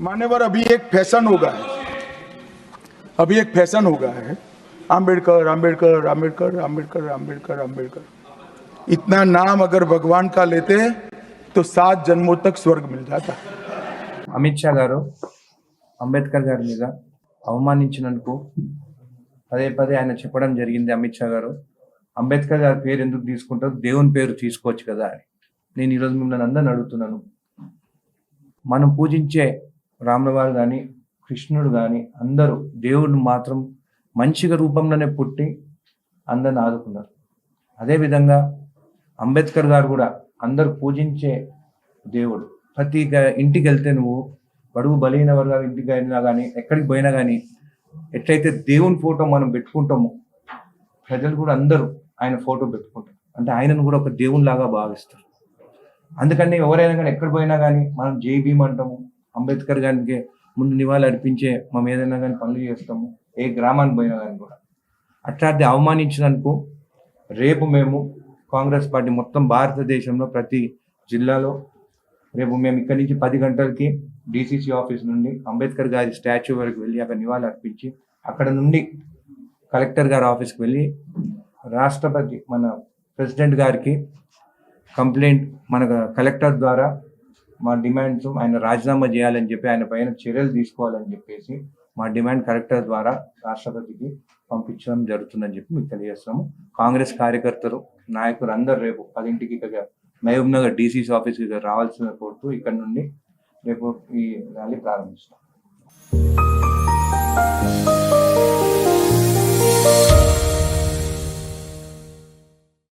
मान्यवर अभी एक फैशन हो गया है अभी एक फैशन हो गया है आम्बेडकर आम्बेडकर आम्बेडकर आम्बेडकर आम्बेडकर आम्बेडकर इतना नाम अगर भगवान का लेते तो सात जन्मों तक स्वर्ग मिल जाता అమిత్ షా గారు అంబేద్కర్ గారి మీద అవమానించినందుకు పదే పదే ఆయన చెప్పడం జరిగింది అమిత్ షా గారు అంబేద్కర్ గారి పేరు ఎందుకు తీసుకుంటారు దేవుని పేరు తీసుకోవచ్చు కదా అని నేను ఈరోజు మిమ్మల్ని అందరిని అడుగుతున్నాను మనం పూజించే రాములవారు కానీ కృష్ణుడు కానీ అందరూ దేవుడిని మాత్రం మంచిగా రూపంలోనే పుట్టి అందరిని ఆదుకున్నారు. అదేవిధంగా అంబేద్కర్ గారు కూడా అందరూ పూజించే దేవుడు. ప్రతి ఇంటికి వెళ్తే నువ్వు బడుగు బలైన వర్గాల ఇంటికి అయినా కానీ ఎక్కడికి పోయినా కానీ ఎట్లయితే దేవుని ఫోటో మనం పెట్టుకుంటామో ప్రజలు కూడా అందరూ ఆయన ఫోటో పెట్టుకుంటారు. అంటే ఆయనను కూడా ఒక దేవునిలాగా భావిస్తారు. అందుకని ఎవరైనా కానీ ఎక్కడ పోయినా కానీ మనం జై భీమ్ అంటాము అంబేద్కర్ గారికి ముందు నివాళి అర్పించే మనం ఏదైనా కానీ పనులు చేస్తాము ఏ గ్రామానికి పోయినా కానీ కూడా. అట్లాంటి అవమానించినందుకు రేపు మేము కాంగ్రెస్ పార్టీ మొత్తం భారతదేశంలో ప్రతి జిల్లాలో రేపు మేము ఇక్కడి నుంచి పది గంటలకి డీసీసీ ఆఫీస్ నుండి అంబేద్కర్ గారి స్టాచ్యూ వరకు వెళ్ళి అక్కడ నివాళులు అర్పించి అక్కడ నుండి కలెక్టర్ గారి ఆఫీస్కి వెళ్ళి రాష్ట్రపతి మన ప్రెసిడెంట్ గారికి కంప్లైంట్ మన కలెక్టర్ ద్వారా మా డిమాండ్స్ ఆయన రాజీనామా చేయాలని చెప్పి ఆయన పైన చర్యలు తీసుకోవాలని చెప్పేసి మా డిమాండ్ కలెక్టర్ ద్వారా రాష్ట్రపతికి పంపించడం జరుగుతుందని చెప్పి మీకు తెలియజేస్తాము కాంగ్రెస్ కార్యకర్తలు నాయకులు అందరూ రేపు పదింటికి ఇక్కడ మహబూబ్ నగర్ డీసీసీ ఆఫీస్కి రావాల్సిన కోరుతూ ఇక్కడ నుండి రేపు ఈ ర్యాలీ ప్రారంభిస్తాం.